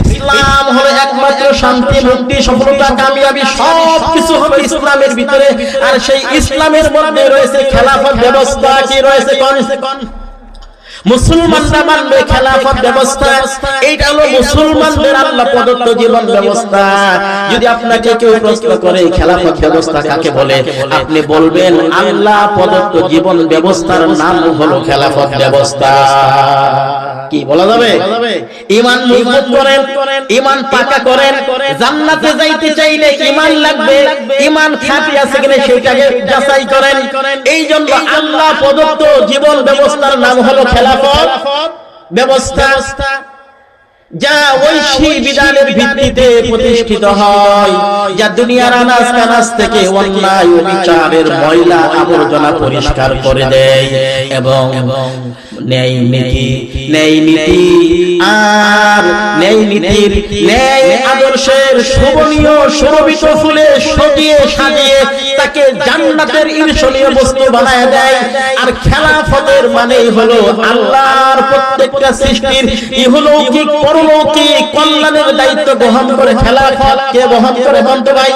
ইসলাম হলো একমাত্র শান্তি, মুক্তি, সফলতা, কামিয়াবি সব কিছু হবে ইসলামের ভিতরে। আর সেই ইসলামের মধ্যে রয়েছে খেলাফত ব্যবস্থা, কি রয়েছে কোন? জীবন আপনি বলবেন, আল্লাহ প্রদত্ত জীবন ব্যবস্থার নাম হলো খেলাফত ব্যবস্থা। কি বলা যাবে? ইমান করেন, ইমান পাকা করেন, জান্নাতে যাইতে চাইলে ইমান লাগবে, ইমান খাঁটি আছে কিনা সেটাকে যাচাই করেন। এই জন্য আল্লাহ প্রদত্ত জীবন ব্যবস্থার নাম হলো খেলাফত ব্যবস্থা যা ঐশী বিধানের ভিত্তিতে প্রতিষ্ঠিত হয় যা দুনিয়ার আনাজ কানাজ থেকে অন্যায় ময়লা আবর্জনা পরিষ্কার করে দেয় এবং ন্যায় নীতি ন্যায় নীতি আর ন্যায় নীতির ন্যায় আদর্শের শোভনীয় শোভিত ফুলে সজিয়ে সাজিয়ে তাকে জান্নাতের ঈর্ষণীয় বস্তু বানায় দেয়। আর খেলাফতের মানেই হলো আল্লাহর প্রত্যেকটা সৃষ্টির ইহলৌকিক পরলৌকিক কল্যাণের দায়িত্ব বহন করে খেলাফত, কে বহন করে বন্ধু ভাই?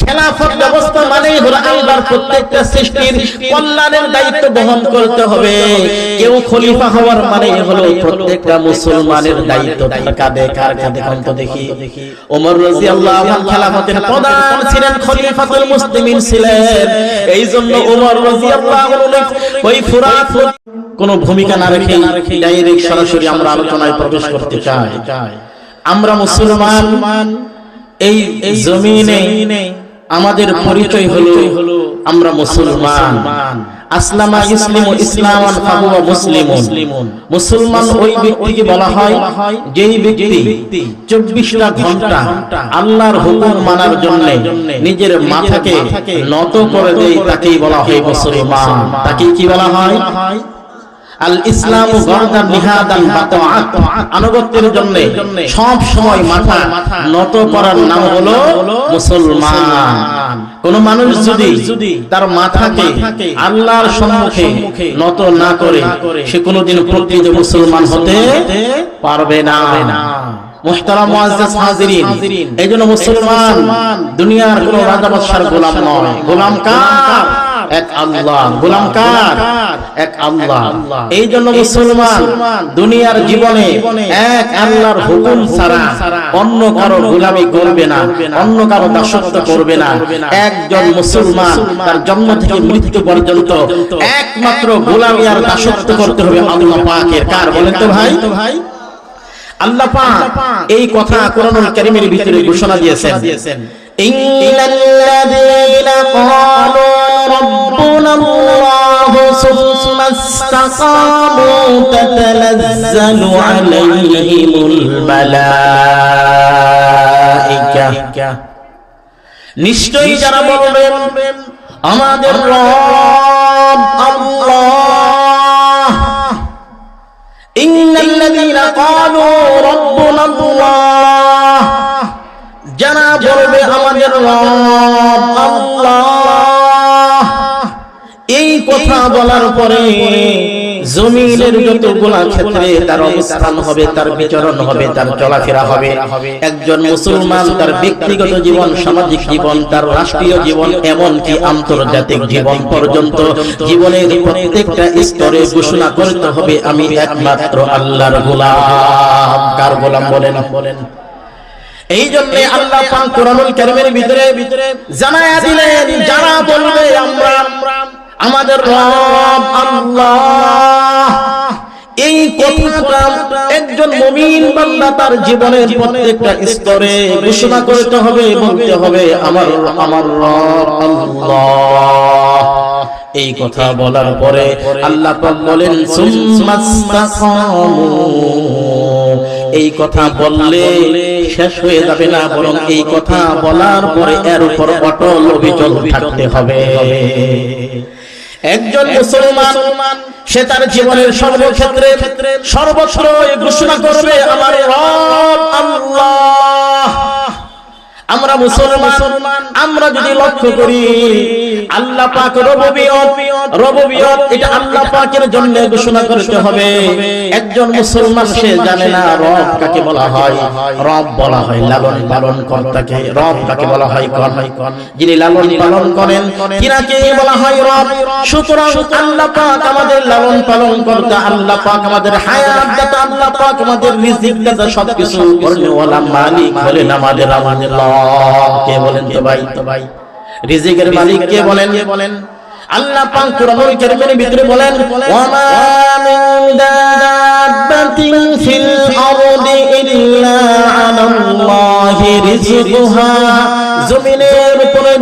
খেলাফত ব্যবস্থা মানেই হলো আল্লাহর প্রত্যেকটা সৃষ্টির কল্যাণের দায়িত্ব বহন করতে হবে। কেউ খলিফা হওয়ার মানে হলো প্রত্যেকটা মুসলমানের দায়িত্ব কাঁধে, কার কাঁধে কন্ত দেখি? ওমর রাদিয়াল্লাহু আনহু খেলাফতের প্রধান ছিলেন খলিফাতুল মুসলিমিন ছিলেন। এই জন্য ওমর রাদিয়াল্লাহু আনহু ওই ফুরাত কোনো ভূমিকা না রেখে ডাইরেক্ট সরাসরি আমরা আলোচনায় প্রবেশ করতে চাই। আমরা মুসলমান এই জমিনে আমাদের পরিচয় হলো আমরা মুসলমান। আসলামা ইসলিম ইসলামান ফাহুয়া মুসলিমুন। মুসলমান। ওই ব্যক্তিকে বলা হয় যেই ব্যক্তি চব্বিশটা ঘণ্টা আল্লাহর হুকুম মানার জন্য নিজের মাথাকে নত করে দেয় তাকেই বলা হয় মুসলমান। তাকে কি বলা হয়? আল ইসলাম আনুগত্যের জন্য সব সময় মাথা নত করার নাম হলো মুসলমান। কোন মানুষ যদি তার মাথাকে আল্লাহর সম্মুখে নত না করে, সে প্রকৃত মুসলমান হতে পারবে না। দুনিয়ার কোন রাজা বাদশার গোলাম নয়। গোলাম কার? এক আল্লাহ গোলাম কার এক আল্লাহ। এই জন্য মুসলমান, দুনিয়ার জীবনে এক আল্লাহর হুকুম ছাড়া অন্য কারও গোলামি করবে না, অন্য কারও দাসত্ব করবে না। একজন মুসলমান তার জন্ম থেকে মৃত্যু পর্যন্ত একমাত্র গোলামি আর দাসত্ব করতে হবে আল্লাহ পাকের কার, বলেন তো ভাই? ভাই আল্লাহ পাক এই কথা কোরআনুল ভিতরে ঘোষণা দিয়েছেন। নিশ্চয়ই যারা বলবেন আমাদের রব আল্লাহ। ইন্নাল্লাযীনা ক্বালু রাব্বুনা এই কথা বলার পরে জমিনের যতগুলা ক্ষেত্রে তার অবস্থান হবে, তার বিচরণ হবে, তার চলাফেরা হবে। একজন মুসলমান তার ব্যক্তিগত জীবন, সামাজিক জীবন, তার রাষ্ট্রীয় জীবন, এমনকি আন্তর্জাতিক জীবন পর্যন্ত জীবনের প্রত্যেকটা স্তরে ঘোষণা করতে হবে, আমি একমাত্র আল্লাহর গোলাম। কার গোলাম বলেন বলেন? এই জন্য আল্লাহ পাক কোরআনুল কারীমের ভিতরে জানায়া দিলেন, যারা বলবে আমরা, আমাদের রব আল্লাহ। এই কথাটা একজন মুমিন বান্দা তার জীবনের প্রত্যেকটা স্তরে ঘোষণা করতে হবে, বলতে হবে, আমার আমার রব আল্লাহ। এই কথা বলার পরে আল্লাহ বলেন সুম্মাস্তাকামু এই কথা বললে শেষ হয়ে যাবে না বরং এই কথা বলার পরে এর উপর অটল অভিযোগ থাকতে হবে। একজন মুসলমান সে তার জীবনের সর্বক্ষেত্রে সর্বত্র ঘোষণা করবে আমার রব আল্লাহ। আমরা মুসলমান, আমরা যদি লক্ষ্য করি, আল্লাহ পাক রববিয়ত রববিয়ত, এটা আল্লাহ পাকের জন্য ঘোষণা করতে হবে। একজন মুসলমান, সে জানে না রব কাকে বলা হয়। রব বলা হয় লালন পালন কর্তাকে রব কাকে বলা হয় কন? যিনি লালন পালন করেন কিনাকে বলা হয় রব। সুতরাং আল্লাহ পাক আমাদের লালন পালন কর্তা আল্লাহ পাক আমাদের হায়াত দাতা আল্লাহ পাক আমাদের রিজিক দাতা সবকিছু করনেওয়ালা মালিক হলেন আমাদের আল্লাহ কে বলেন তো ভাই? তো ভাই রিজিকের মালিক কে বলেন? বলেন আল্লাহ পাক কারীমের ভিতরে বলেন মিন জমিনের উপরে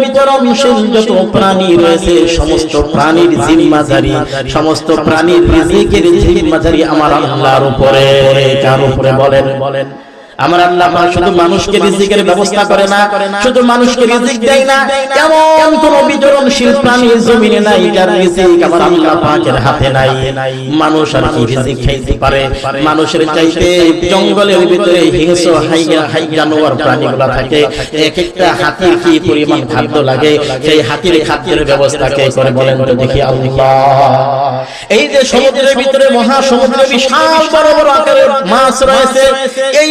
যত প্রাণী রয়েছে, সমস্ত প্রাণীর জিম্মাদারি, সমস্ত প্রাণীর রিজিকের আমার আল্লাহর উপরে। কার উপরে বলেন বলেন? আমার আল্লাহ শুধু মানুষকে রিজিকের ব্যবস্থা করে না, শুধু মানুষকে রিজিক দেয় না, এমন কোন বিচরণশীল প্রাণী জমিনে নাই যার রিজিক আমার আল্লাহ পাকের হাতে নাই। মানুষ আর কি রিজিক খাইতে পারে? মানুষের চাইতে জঙ্গলের ভিতরে হিংস্র হাইয়া হাই জানোয়ার প্রাণীগুলা থাকে। এক একটা হাতির কি পরিমাণ খাদ্য লাগে? সেই হাতির খাদ্যের ব্যবস্থা কে করে বলেন তো দেখি আল্লাহ। এই যে সমুদ্রের ভিতরে মহাসমুদ্রে বিশাল বড় বড় আকারের মাছ রয়েছে, এই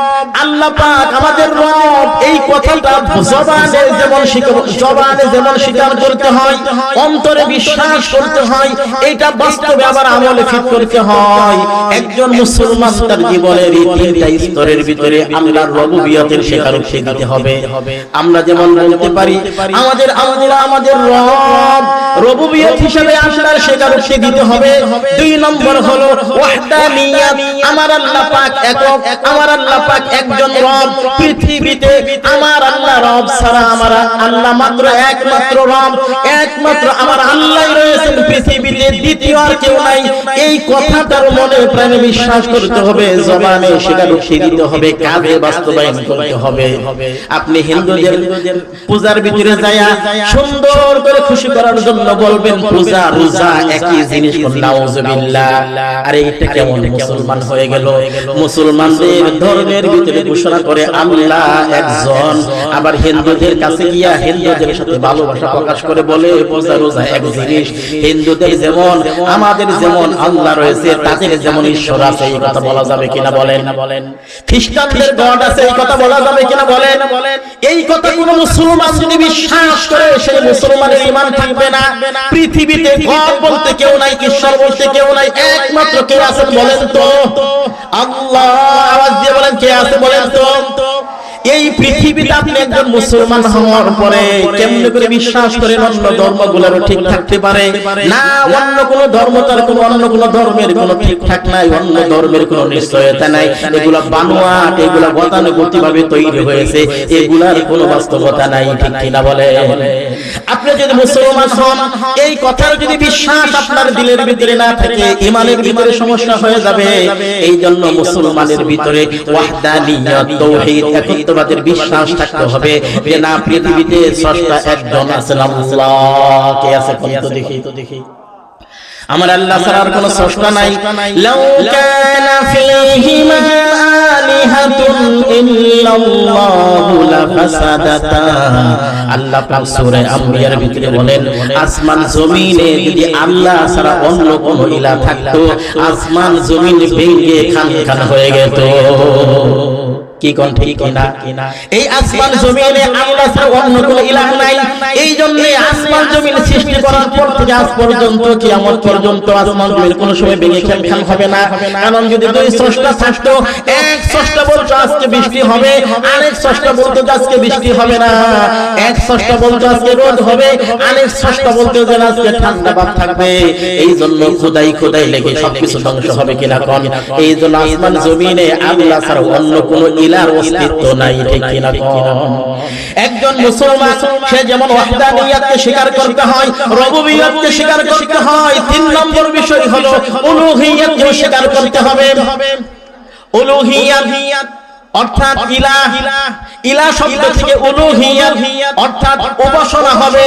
আল্লাহ পাক আমাদের রব এই কথাটা জবানে যেমন জবানে যেমন স্বীকার করতে হয়, অন্তরে বিশ্বাস করতে হয়, এটা বাস্তবে আবার আমলে ফিট করতে হয়। একজন মুসলমান তার জীবনের তিনটা স্তরের ভিতরে আল্লাহর রবুবিয়তের স্বীকারোক্তি দিতে হবে। আমরা যেমন বলতে পারি, আমাদের আল্লাহ, আমাদের রব রবুবিয়ত হিসেবে আল্লাহর স্বীকারোক্তি দিতে হবে। দুই নম্বর হলো, ওয়াহদানিয়াত, আমার আল্লাহ পাক একক, আমার আল্লাহ পাক একজন রব পৃথিবীতে আমার আল্লাহ রব ছাড়া আমার আল্লাহ মাত্র একমাত্র রব, একমাত্র আমার আল্লাহ রয়েছেন পৃথিবীতে, দ্বিতীয় আর কেউ নাই। এই কথাটার মনে প্রাণে বিশ্বাস করতে হবে, জবানে সেটা রুখে দিতে হবে, কাজে বাস্তবায়ন করতে হবে। আপনি হিন্দুদের পূজার ভিতরে যায়া সুন্দর করে খুশি করার জন্য বলবেন, পূজা রোজা একই জিনিস নাউজুবিল্লাহ। আরে, এটা কেমন মুসলমান হয়ে গেল? মুসলমানদের ধর্মের ভিতরে ঘোষণা করে আল্লাহ একজন, আবার হিন্দুদের কাছে গিয়া হিন্দুদের সাথে ভালোবাসা প্রকাশ করে বলে পূজা রোজা, এক জিনিস। হিন্দুদের যেমন, আমাদের যেমন আল্লাহ রয়েছে, তাদের যেমন ঈশ্বর আছে, এই কথা বলা যাবে কিনা বলেন? খ্রিস্টানদের গড আছে, এই কথা বলা যাবে কিনা বলেন? এই কথা কোন মুসলমান যদি বিশ্বাস করে, সেই মুসলমানের ঈমান থাকবে না। পৃথিবীতে গড বলতে কেউ নাই, ঈশ্বর বলতে কেউ নাই, একমাত্র কেউ আছেন বলেন তো? আল্লাহ আওয়াজ কে আছে বলেন তো এই পৃথিবীতে আপনি একজন মুসলমান হওয়ার পরে কেমনে করে বিশ্বাস করেন অন্য ধর্মগুলোরও ঠিক থাকতে পারে? না, অন্য কোন ধর্ম তার কোন, অন্য কোন ধর্মের কোন ঠিকঠাক নাই, অন্য ধর্মের কোন নিশ্চয়তা নাই। এগুলা বানোয়াট, এগুলা গতানুগতি ভাবে তৈরি হয়েছে, এগুলার কোনো বাস্তবতা নাই, ঠিক কিনা বলে? আপনি যদি মুসলমান হন, এই কথার যদি বিশ্বাস আপনার দিলের ভিতরে না থাকে, ইমানের ভিতরে সমস্যা হয়ে যাবে। এই জন্য মুসলমানের ভিতরে ওয়াহদানিয়ত তাওহীদ একত্ববাদের বিশ্বাস থাকতে হবে যে না পৃথিবীতে স্রষ্টা একজন আছেন আল্লাহ। কে আছে কোন তো দেখি? তো দেখি আমার আল্লাহ ছাড়ার কোন স্রষ্টা নাই। লাউ কানা ফীহিমা আলিহাতুন ইল্লাল্লাহু লাফাসাদাতা আল্লাহ পাক সূরা আম্বিয়ার ভিতরে বলেন আসমান জমিনে যদি আল্লাহ ছাড়া অন্য কোন ইলা থাকতো আসমান জমিন ভেঙে খান খান হয়ে যেত কি কোন ঠিক কিনা এই আসমান জমিনে আল্লাহ ছাড়া অন্য কোন ইলাহ নাই। এই জন্য আসমান জমিন সৃষ্টি করার পর থেকে আজ পর্যন্ত, কিয়ামত পর্যন্ত আসমান জমিন কোনো সময় ভেঙে খেল হবে না। কারণ যদি দুই স্রষ্টা থাকতো, এক স্রষ্টা বলতো আজকে বৃষ্টি হবে, আরেক স্রষ্টা বলতো আজকে বৃষ্টি হবে না। এক স্রষ্টা বলতো আজকে রোদ হবে, আরেক স্রষ্টা বলতো যে আজকে ঠান্ডা ভাব থাকবে। এই জন্য খোদাই খোদাই লেগে সবকিছু ধ্বংস হবে কিনা কোন? এই জন্য আসমান জমিনে আল্লাহ ছাড়া অন্য কোনো ইলার অস্তিত্ব নাই, ঠিক কিনা একজন মুসলমান, সে যেমন ওয়াহদানিয়াতকে স্বীকার করতে হয়, রবুবিয়তকে স্বীকার করতে হয়, তিন নম্বর বিষয় হলো উলুহিয়াতকে স্বীকার করতে হবে। উলুহিয়াত অর্থাৎ ইলা। ইলা শব্দ থেকে উলুহিয়াত অর্থাৎ উপাসনা হবে,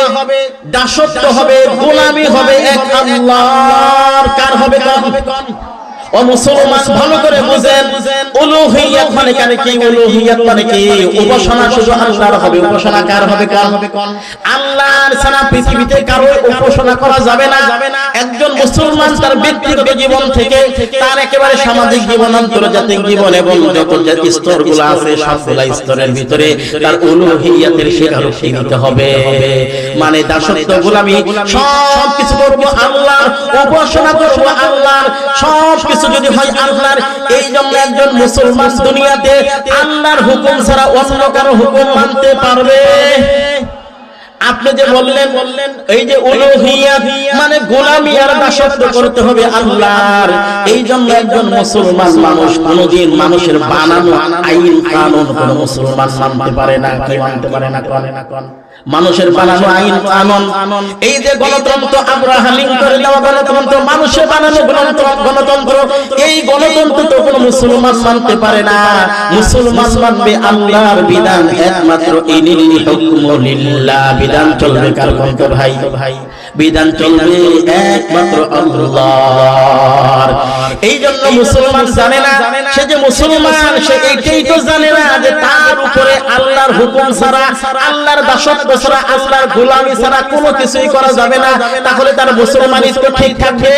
দাসত্ব হবে, গোলামি হবে, এক আল্লাহর কার হবে কোন? ও মুসলমান ভালো করে বুঝেন। উলুহিয়াত মানে কানে কি? উলুহিয়াত মানে কি? উপাসনা শুধু আল্লাহর হবে। উপাসনা কার হবে কোন? আল্লাহর পৃথিবীতে কারও উপাসনা করা যাবে না। একজন মুসলমান তার ব্যক্তিগত জীবন থেকে তার একেবারে সামাজিক জীবন, আন্তর্জাতিক জীবন এবং যত স্তরগুলো আছে স্তরের ভিতরে তার উলুহিয়াতের হবে। মানে দাসত্ব, গোলামি সব কিছু করব আল্লাহর, উপাসনা করব আল্লাহর সব কিছু যদি হয় আল্লাহর, এই জন্য একজন মুসলমান দুনিয়াতে আল্লাহর হুকুম ছাড়া অন্য কারও হুকুম মানতে পারবে। আপনি যে বললেন, এই যে উলুহিয়াত মানে গোলামি আর দাসত্ব করতে হবে আল্লাহর, এই জন্য একজন মুসলমান মানুষ কোনদিন মানুষের বানানো আইন, কানুন কোন মুসলমান মানতে পারে না, কি মানতে পারে না, কোন? মানুষের বানানো আইন কানুন এই যে গণতন্ত্র আব্রাহাম করে দেওয়া গণতন্ত্র মানুষের বানানো গণতন্ত্র গণতন্ত্র এই গণতন্ত্র তো কোনো মুসলমান মানতে পারে না। মুসলমান মানবে আল্লাহর বিধান একমাত্র ইনিল হুকমু লিল্লাহ বিধান চলবে কার ভাই ভাই? বিধান চলবে একমাত্র আল্লাহর। এই জন্য মুসলমান জানে না, সে যে মুসলমান, সে এইটাই তো জানে না যে তার উপরে আল্লাহর হুকুম ছাড়া, আল্লাহর দাসত্ব ছাড়া, আল্লাহর গোলামি ছাড়া কোনো কিছুই করা যাবে না। তাহলে তার মুসলমান ঠিক থাকবে?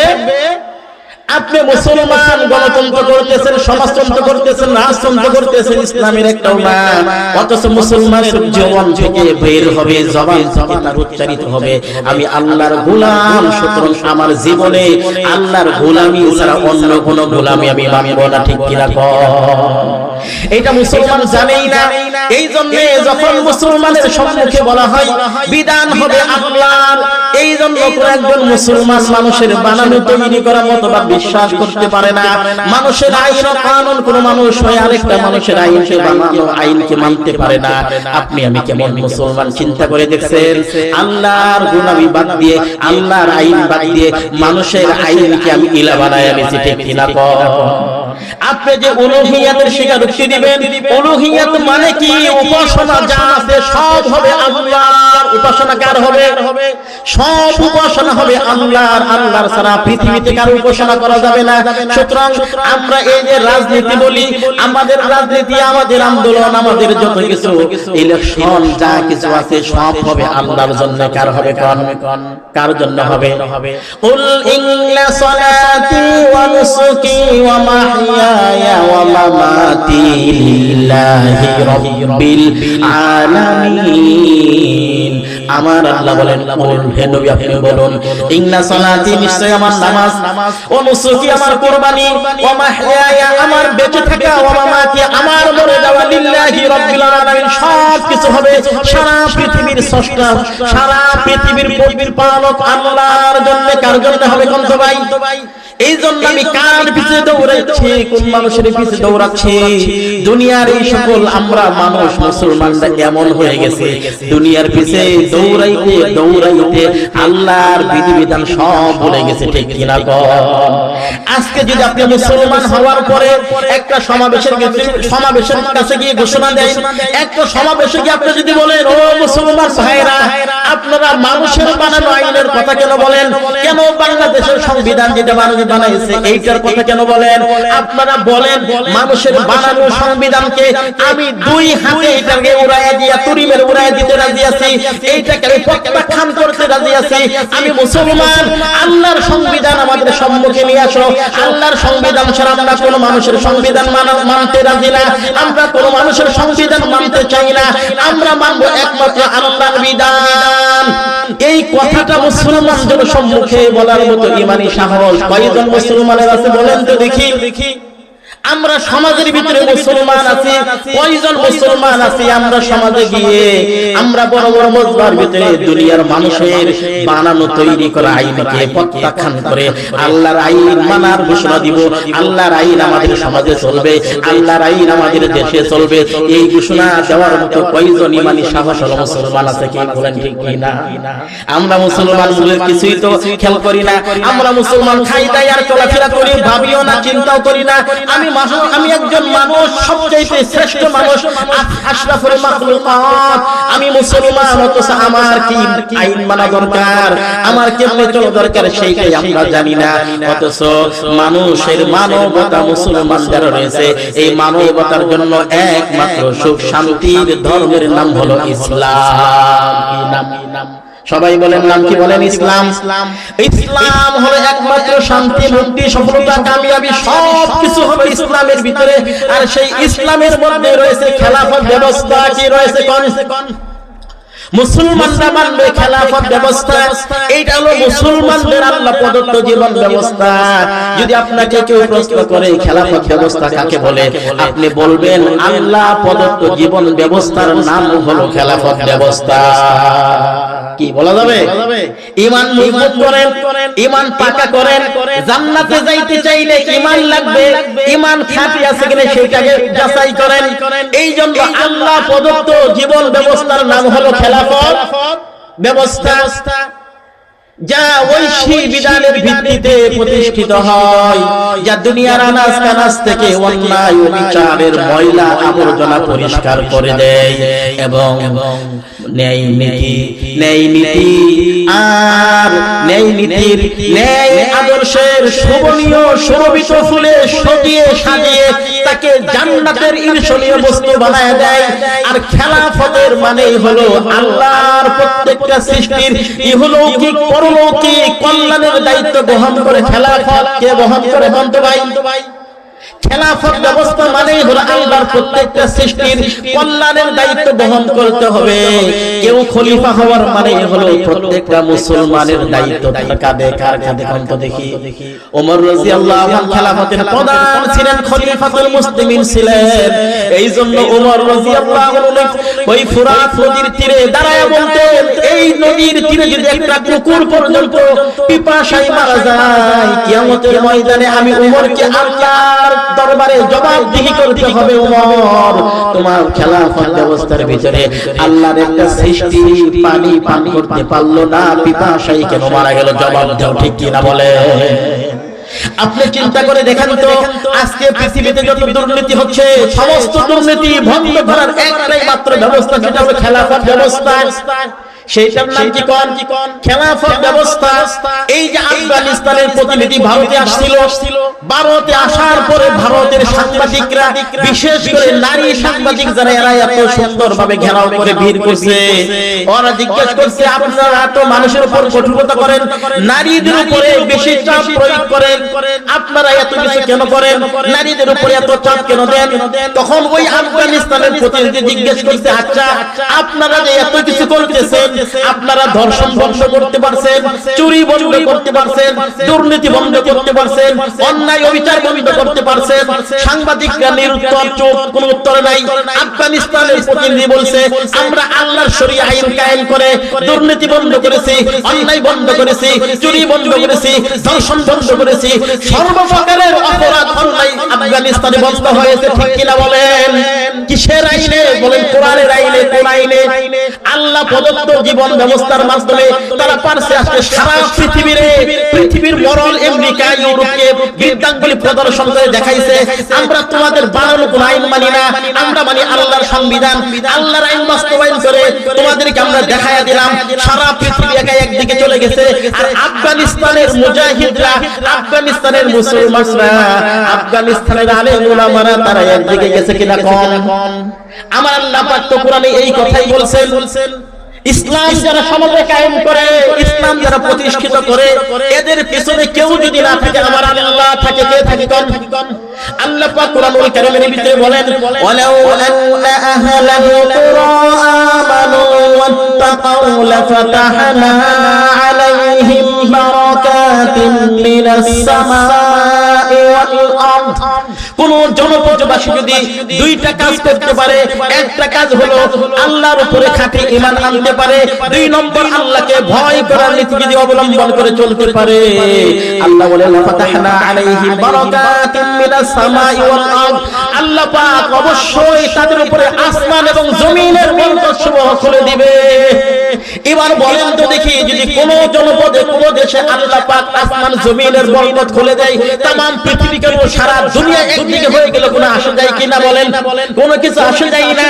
আপনি মুসলমান, গণতন্ত্র করতেছেন, সমাজতন্ত্র করতেছেন, রাজতন্ত্র করতেছেন, ইসলামের একটাও না অথচ মুসলমানের জীবন থেকে বের হবে, জবান থেকে তার উচ্চারিত হবে। আমি আল্লাহর গোলাম, সুতরাং আমার জীবনে আল্লাহর গোলামি ছাড়া অন্য কোনো গোলামি আমি মানব না, ঠিক কিনা? এটা মুসলমান জানেই না। এই জন্য যখন মুসলমানের সম্মুখে বলা হয় বিধান হবে আল্লাহর এই জন্য কোন একজন মুসলমান মানুষের বানানো তৈরি করা মতবাদ বিশ্বাস করতে পারে না। মানুষের আইন কানুন কোন মানুষ হয় আরেকটা মানুষের আইনকে বানানো আইনকে মানতে পারে না। আপনি আমি কেমন মুসলমান চিন্তা করে দেখছেন? আল্লাহর গুনামি বাদ দিয়ে আল্লাহর আইন বাদ দিয়ে মানুষের আইনকে আমি ইলা বানায় আমি ঠিক কিনা কর আপনি যে উলুহিয়াতের স্বীকারোক্তি দিবেন উলুহিয়াত মানে কি? উপাসনা যা আছে সব হবে আল্লাহর উপাসনা কার হবে? সব উপাসনা হবে আল্লাহর আল্লাহর ছাড়া পৃথিবীতে কার উপাসনা করা যাবে না। সুতরাং আমরা এই যে রাজনীতি বলি আমাদের রাজনীতি আমাদের আন্দোলন আমাদের যত কিছু ইলেকশন যা কিছু আছে সব হবে আল্লাহর জন্য। কার হবে কোন? কার জন্য হবে। কুল ইন্না সালাতি ওয়া নুসুকি ওয়া মাহইয়ায়া ওয়া মামাতি লিল্লাহি আমার আল্লাহ বলেন কুল হে নবী, আপনি বলুন, ইন্না সালাতি নিশ্চয় আমার নামাজ, ও নুসুকি আমার কুরবানি ওয়া মাহইয়ায়া আমার বেঁচে থাকা ওয়া মামাতি আমার মরে যাওয়া লিল্লাহি রাব্বিল আলামিন সব কিছু হবে সারা পৃথিবীর স্রষ্টা, সারা পৃথিবীর প্রতিপালক আল্লাহর জন্য, কার জন্য হবে কোন ভাই? এই জন্য আমি কার পিছে দৌড়াচ্ছি? কোন মানুষের পিছে দৌড়াচ্ছি? দুনিয়ার এই সকল আমরা মানুষ মুসলমানরা এমন হয়ে গেছে। দুনিয়ার পিছে দৌড়াইতে দৌড়াইতে আল্লাহর বিধিবিধান সব ভুলে গেছে ঠিক কিনা আজকে যদি আপনি মুসলমান হওয়ার পরে একটা সমাবেশের সমাবেশের কাছে গিয়ে ঘোষণা দেন একটা সমাবেশে গিয়ে আপনি যদি বলেন ও মুসলমান ভাইরা আপনারা মানুষের বানানো আইনের কথা কেন বলেন? কেন বাংলাদেশের সংবিধান যেটা মানুষ বানাইছে এইটার কথা কেন বলেন? আপনারা বলেন মানুষের বানানো সংবিধানকে আমি দুই হাতে এটাকে উড়াইয়া দিয়া তুরিমের উড়াইয়া দিতে রাজি আছি। এইটাকে আমি প্রত্যাখ্যান করতে রাজি আছি। আমি মুসলমান আল্লাহর সংবিধান আমাদের সম্মুখে নিয়ে আসো। আল্লাহর সংবিধান ছাড়া আমরা কোনো মানুষের সংবিধান মানতে রাজি না। আমরা কোনো মানুষের সংবিধান মানতে চাই না। আমরা মানব একমাত্র আল্লাহর বিধান। এই কথাটা মুসলমান জন সম্মুখে বলার মতো ইমানি সাহস কয়জন মুসলমানের আছে বলেন তো দেখি দেখি। আমরা সমাজের ভিতরে মুসলমান আছি কয়জন মুসলমান আছি আমরা সমাজে গিয়ে আমরা বড় বড় মজবার ভিতরে দুনিয়ার মানুষের বানানো তৈরি করা আইনকে প্রত্যাখ্যান করে আল্লাহর আইন মানার ঘোষণা দিব আল্লাহর আইন আমাদের সমাজে চলবে আল্লাহর আইন আমাদের দেশে চলবে এই ঘোষণা দেওয়ার মতো কয়জন ইমানি সাহস হলো মুসলমান আছে কি বলেন ঠিক কি না আমরা মুসলমান বলে কিছুই তো খেয়াল করি না। আমরা মুসলমান খাই দাই আর চলাফেরা করি ভাবিও না চিন্তাও করি না আমি মানুষ- আমি একজন মানুষ, সবচাইতে শ্রেষ্ঠ মানুষ আশরাফুল মাখলুকাত। আমি মুসলমান, অথচ আমার কি আইন মানা দরকার? আমার কেমনে চলা দরকার সেইটাই আমরা জানি না। অথচ মানুষের মানবতা মুসলমান যারা রয়েছে। এই মানবতার জন্য একমাত্র সুখ, শান্তির ধর্মের নাম হলো ইসলাম। নাম? সবাই বলেন নাম কি বলেন? ইসলাম। ইসলাম। ইসলাম হলো একমাত্র শান্তি মুক্তি সফলতা কামিয়াবি সব কিছু হবে ইসলামের ভিতরে। আর সেই ইসলামের মধ্যে রয়েছে খেলাফত ব্যবস্থা কি রয়েছে কোন? মুসলমানরা মানবে খেলাফত ব্যবস্থা। এইটা জীবন করে ব্যবস্থার নাম হলো খেলাফত ব্যবস্থা। কি বলা যাবে? ইমান মজবুত করেন, ইমান পাকা করেন, জান্নাতে যাইতে চাইলে ইমান লাগবে, ইমান আছে কিনা সেটাকে যাচাই করেন। এই জন্য আল্লাহ প্রদত্ত জীবন ব্যবস্থার নাম হলো খেলাফত ব্যবস্থা যা ঐশী বিধানের ভিত্তিতে প্রতিষ্ঠিত হয় যা দুনিয়ার আনাজ কানাজ থেকে অন্যায় ও বিচারের ময়লা আবর্জনা পরিষ্কার করে দেয় এবং ন্যায় নীতি ন্যায় নীতি আর ন্যায় নীতির ন্যায় আদর্শের শোভনীয় ফুলে সজিয়ে সাজিয়ে তাকে জান্নাতের ঈর্ষণীয় বস্তু বানায় দেয়। আর খেলাফতের মানেই হলো আল্লাহর প্রত্যেকটা সৃষ্টির ইহলৌকিক কল্যাণের দায়িত্ব গ্রহণ করে খেলাফত কে বহন করে বন্ধ খেলাফত ব্যবস্থা মানেই হলো আল্লাহর প্রত্যেকটা সৃষ্টির কল্যাণের দায়িত্ব বহন করতে হবে। কেউ খলিফা হওয়ার মানে হলো প্রত্যেকটা মুসলমানের দায়িত্ব কাঁধে কার কাঁধে কন্ত দেখি। ওমর রাদিয়াল্লাহু আনহু খেলাফতের প্রধান ছিলেন খলিফাতুল মুসলিমিন ছিলেন। এই জন্য ওমর রাদিয়াল্লাহু আনহু ওই ফুরাত নদীর তীরে দাঁড়ায় বলতেন, এই নদীর তীরে যদি একটা কুকুর পর্যন্ত পিপাসায় মারা যায়, কিয়ামতের ময়দানে আমি ওমরকে আল্লাহর দরবারে জবাবদিহি করতে হবে ওমর তোমার খেলাফত ব্যবস্থার ভিতরে আল্লাহর একটা সৃষ্টি, পানি পান করতে পারল না পিপাসায় কেন মারা গেল, জবাব দাও, ঠিক বলে? আপনি চিন্তা করে দেখেন তো, আজকে পৃথিবীতে যত দুর্নীতি হচ্ছে, সমস্ত দুর্নীতি বন্ধ করার একটাই মাত্র ব্যবস্থা যেটা হলো খেলাফত ব্যবস্থা। সেইটার নাম কি কোন? খেলাফত ব্যবস্থা। এই যে আফগানিস্তানের প্রতিনিধি ভারতে আসছিল। ভারতে আসার পরে ভারতের সাংবাদিকরা, বিশেষ করে নারী সাংবাদিক যারা, এরা এত ঘেরাও করে ভিড় করছে। ওরা জিজ্ঞেস করছে, আপনারা মানুষের উপর কঠোরতা করেন, নারীদের উপরে বেশি চাপ প্রয়োগ করেন, আপনারা এত কিছু কেন করেন, নারীদের উপরে এত চাপ কেন দেন? তখন ওই আফগানিস্তানের প্রতিনিধি জিজ্ঞেস করছে আচ্ছা আপনারা যে এত কিছু করতেছেন, আপনারা ধর্ষণ বন্ধ করতে পারছেন, চুরি বন্ধ করতে পারছেন দুর্নীতি বন্ধ করতে পারছেন অন্যায় অবিচার বন্ধ করতে পারছেন সাংবাদিকরা নিরুত্তর চোখ কোনো উত্তর নাই। আফগানিস্তানের প্রতিনিধি বলছে আমরা আল্লাহর শরীয় আইন কায়েম করে দুর্নীতি বন্ধ করেছি অন্যায় বন্ধ করেছি চুরি বন্ধ করেছি ধর্ষণ বন্ধ করেছি সর্বপ্রকারের অপরাধ অন্যায় আফগানিস্তানে বন্ধ হয়েছে ঠিক কিনা বলেন? কিসের আইনে? বলেন কোরআনের আইনে কোন আইনে আল্লাহ প্রদত্ত জীবন ব্যবস্থার মাধ্যমে তারা পারছে আজকে সারা পৃথিবীর পৃথিবীর মরল আমেরিকা ইউরোপকে বৃদ্ধাঙ্গুলি প্রদর্শন করে দেখাইছে। আমরা তোমাদের বানানো কোন আইন মানি না। আমরা মানি আল্লাহর সংবিধান। আল্লাহর আইন বাস্তবায়ন করে তোমাদেরকে আমরা দেখাইয়া দিলাম। সারা পৃথিবী একা একদিকে চলে গেছে। আর আফগানিস্তানের মুজাহিদরা, আফগানিস্তানের মুসলমানরা, আফগানিস্তানের আলেম উলামারা, তারা একদিকে গেছে কিনা কম? আমার আল্লাহ পাক তো কোরআনে এই কথাই বলছেন বলছেন। ইসলাম যারা সমাজে কায়েম করে, ইসলাম যারা প্রতিষ্ঠিত করে, এদের পিছনে কেউ যদি না থাকে, আমার আল্লাহ থাকে, কে থাকে কোন? আল্লাহ পাক কোরআনুল কারীমের ভিতরে বলেন, ওয়ালাউ আন্না আহলাল কুরা আমানু ওয়াত্তাকাউ লাফাতাহনা আলাইহিম বারাকাতিন মিনাস সামাই ওয়াল আরদ। কোন জনপদবাসী যদি দুইটা কাজ করতে পারে, একটা কাজ হলো আল্লাহর উপরে খাঁটি ঈমান আনতে পারে, দুই নম্বর আল্লাহকে ভয় করার নীতি যদি অবলম্বন করে চলতে পারে। আল্লাহ বলেন, ফাতাহনা আলাইহিম বারাকাতিন মিনাস সামাই ওয়াল আরদ। আল্লাহ পাক অবশ্যই তাদের উপরে আসমান এবং জমিনের বরকত সমূহ খুলে দিবে। এবার বলেন তো দেখি, যদি কোন জনপদে, কোন দেশে আল্লাহ পাক আসমান, জমিনের বরকত খুলে দেয় তাম পৃথিবীকে সারা দুনিয়া একদিকে হয়ে গেল, কোনো আসে যায় কিনা বলেন? কোনো কিছু আসে যায় না।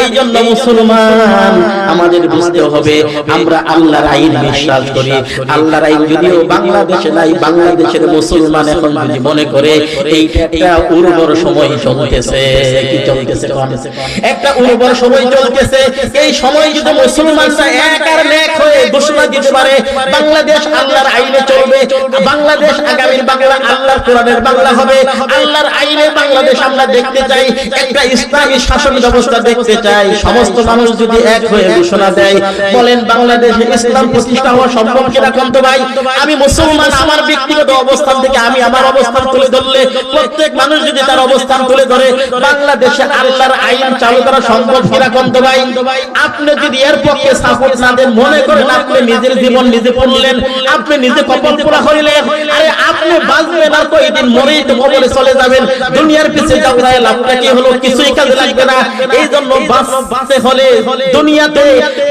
এই জন্য মুসলমান, আমাদের বুঝতে হবে, আমরা আল্লাহর আইন বিশ্বাস করি। আল্লাহর আইন যদিও বাংলাদেশে নাই, বাংলাদেশের মুসলমান এখন যদি মনে করে, এইটা একটা উর্বর সময় চলতেছে। কি চলতেছে একটা উর্বর সময় চলতেছে। এই সময় যদি মুসলমানরা এক আর নেক হয়ে ঘোষণা দিতে পারে, বাংলাদেশ আল্লাহর আইনে চলবে। বাংলাদেশ আগামীর বাংলা আল্লাহর কোরআনের বাংলা হবে। আল্লাহর আইনে বাংলাদেশ আমরা দেখতে চাই, একটা ইসলামী শাসন ব্যবস্থা দেখতে চাই। সমস্ত মানুষ যদি এক হয়ে ঘোষণা দেয়, বলেন বাংলাদেশে ইসলাম প্রতিষ্ঠা হওয়া সম্ভব কিনা কন্ত ভাই? আমি মুসলমান, আমার ব্যক্তিগত অবস্থান থেকে আমি আমার অবস্থান তুলে ধরলে, প্রত্যেক মানুষ যদি তার অবস্থান তুলে ধরে, বাংলাদেশে আল্লাহর আইন চালু করা সম্ভব কিনা কন্ত ভাই? আপনি যদি এর পক্ষে সাপোর্ট না দেন, মনে করেন আপনি নিজের জীবন নিজে পড়লেন আপনি নিজে কপাল পোড়া হইলেন। আরে আপনি বাঁচবেন আর কয়দিন মরেই তো কবলে চলে যাবেন। দুনিয়ার পিছে যাওয়ায় লাভটা কি হলো? কিছুই কাজে লাগবে না। এই জন্য বাঁচতে হলে দুনিয়াতে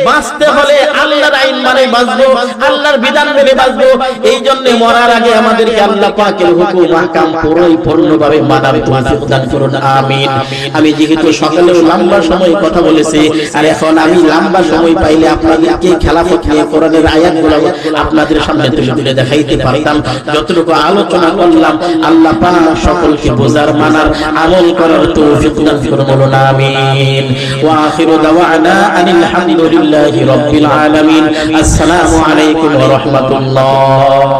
বাঁচতে হলে আল্লাহর আইন মানে বাঁচবো আল্লাহর বিধান মেনে বাঁচবো। এই জন্য মরার আগে আমাদেরকে আল্লাহ পাকের হুকুম আহকাম পুরোই পূর্ণভাবে মানার তৌফিক দান করুন। আমিন। আমি যেহেতু সকালেও লম্বা সময় কথা বলেছি আর এখন আমি লম্বা সময় পাইলে আপনাদেরকে খেলাফত নিয়ে কোরআনের আয়াতগুলো আপনাদের সামনে তুলে তুলে দেখাইতে পারতাম। যতটুকু আলোচনা করলাম আল্লাহ পাক সকলকে বোঝার মানার আমল করার তৌফিক দান করুন বলুন আমিন ওয়া আখিরু দাওয়ানা আনিল হামদুলিল্লাহি রাব্বিল আলামিন আসসালামু আলাইকুম ওয়া রাহমাতুল্লাহ